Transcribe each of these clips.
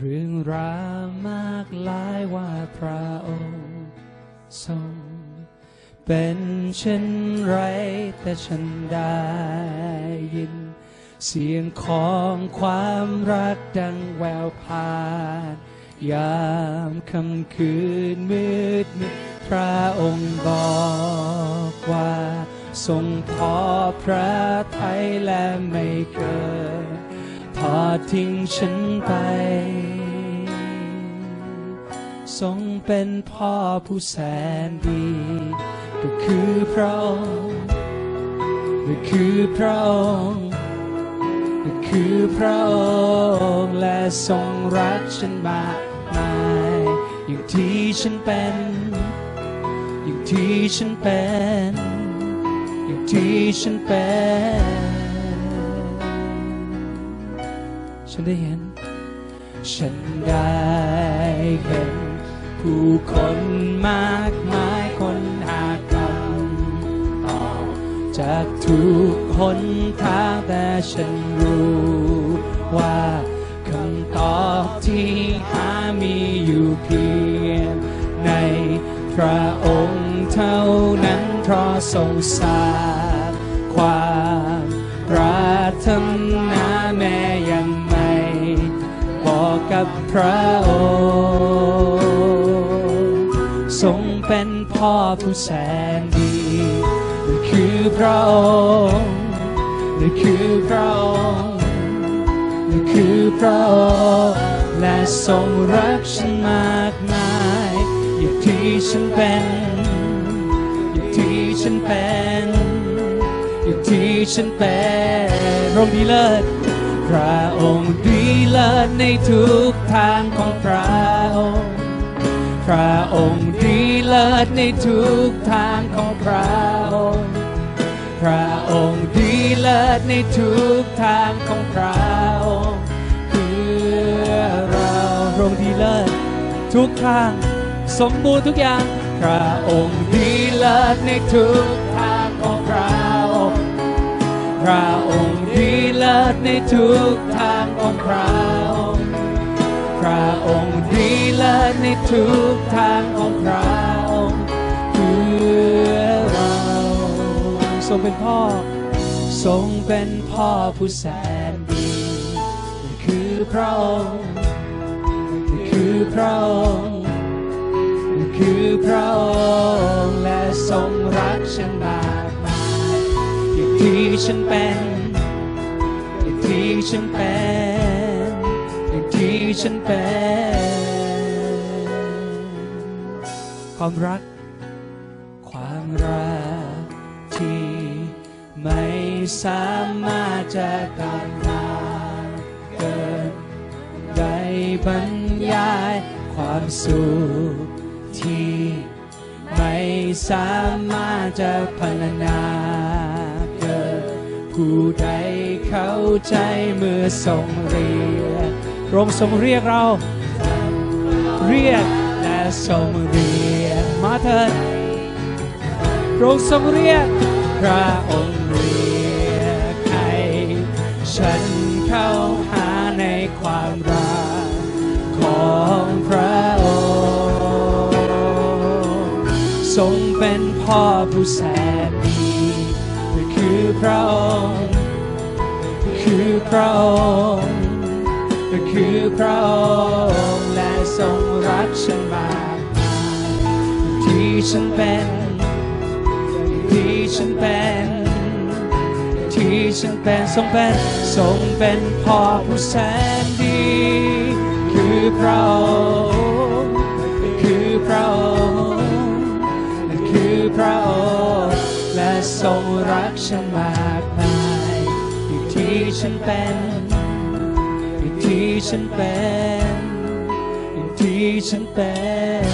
เรื่องราวมากลายว่าพระองค์ทรงเป็นเช่นไรแต่ฉันได้ยิน เสียงของความรักดังแววผ่านยามค่ำคืนมืดมิดพระองค์บอกว่า ทรงพอพระทัยและไม่เกินทอดทิ้งฉันไป ทรงเป็นพ่อผู้แสนดี ก็คือพระองค์ก็คือพระองค์ก็คือพระองค์และทรงรักฉันมากมายอย่างที่ฉันเป็นอย่างที่ฉันเป็นอย่างที่ฉันเป็น ฉันได้เห็น ฉันได้เห็น ผู้คนมากมายคนหาคำตอบจากทุกคนทางแต่ฉันรู้ว่าคำตอบที่หามีอยู่เพียงในพระองค์เท่านั้นเพราะทรงสร้างความปรารถนาแม้ยังไม่บอกกับพระองค์ เป็นพ่อผู้แสนดีนั่นคือพระองค์นั่นคือพระองค์นั่นคือพระองค์และทรงรักฉันมากมายอย่างที่ฉันเป็นอย่างที่ฉันเป็นอย่างที่ฉันเป็นพระองค์ดีเลิศพระองค์ดีเลิศในทุกทางของพระองค์ พระองค์ดีเลิศในทุกทางของพระองค์ พระองค์ดีเลิศในทุกทางของพระองค์เพื่อเราพระองค์ดีเลิศทุกทางสมบูรณ์ทุกอย่าง พระองค์ดีเลิศในทุกทางของพระองค์ พระองค์ดีเลิศในทุกทางของพระองค์ ระองค์ดีเลิศในทุกทางของพระองค์เพื่อเราทรงเป็นพ่อ ทรงเป็นพ่อผู้แสนดีนั่คือพระองค์นั่คือพระองค์นั่คือพระองค์และทรงรักฉันมากมายอย่างที่ฉันเป็นอย่างที่ฉันเป็น ที่ฉันเป็น ความรัก ความรักที่ไม่สามารถจะกำลาเกินได้บรรยายความสุขที่ไม่สามารถจะพรรณนาเกิดผู้ใดเข้าใจเมื่อทรงเรียก พระองค์ทรงเรียกเรา เรียกและทรงเรียกมาเถิดพระองค์ทรงเรียกพระองค์เรียกให้ฉันเข้าหาในความรักของพระองค์ทรงเป็นพ่อผู้แสนดีคือพระองค์คือพระองค์ ก็คือพระองค์และทรงรักฉันมากมายที่ฉันเป็นที่ฉันเป็นที่ฉันเป็นทรงเป็นทรงเป็นพ่อผู้แสนดี คือพระองค์คือพระองค์นั่นคือพระองค์และทรงรักฉันมากมายที่ฉันเป็น ที่ฉันเป็นอย่างที่ฉันเป็น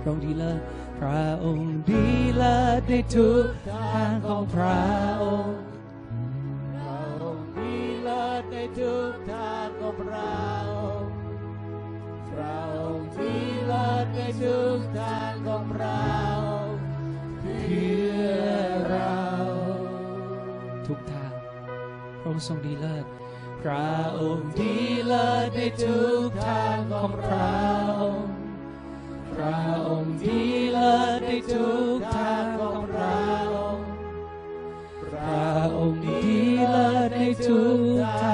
พระองค์ดีเลิศพระองค์ดีเลิศในทุกทางของพระองค์พระองค์ดีเลิศในทุกทางของพระองค์พระองค์ดีเลิศในทุกทางของพระ องค์ทรงดีเลิศพระองค์ดีเลิศในทุกทางของเราพระองค์ดีเลิศในทุกทางของเราพระองค์ดีเลิศในทุกทาง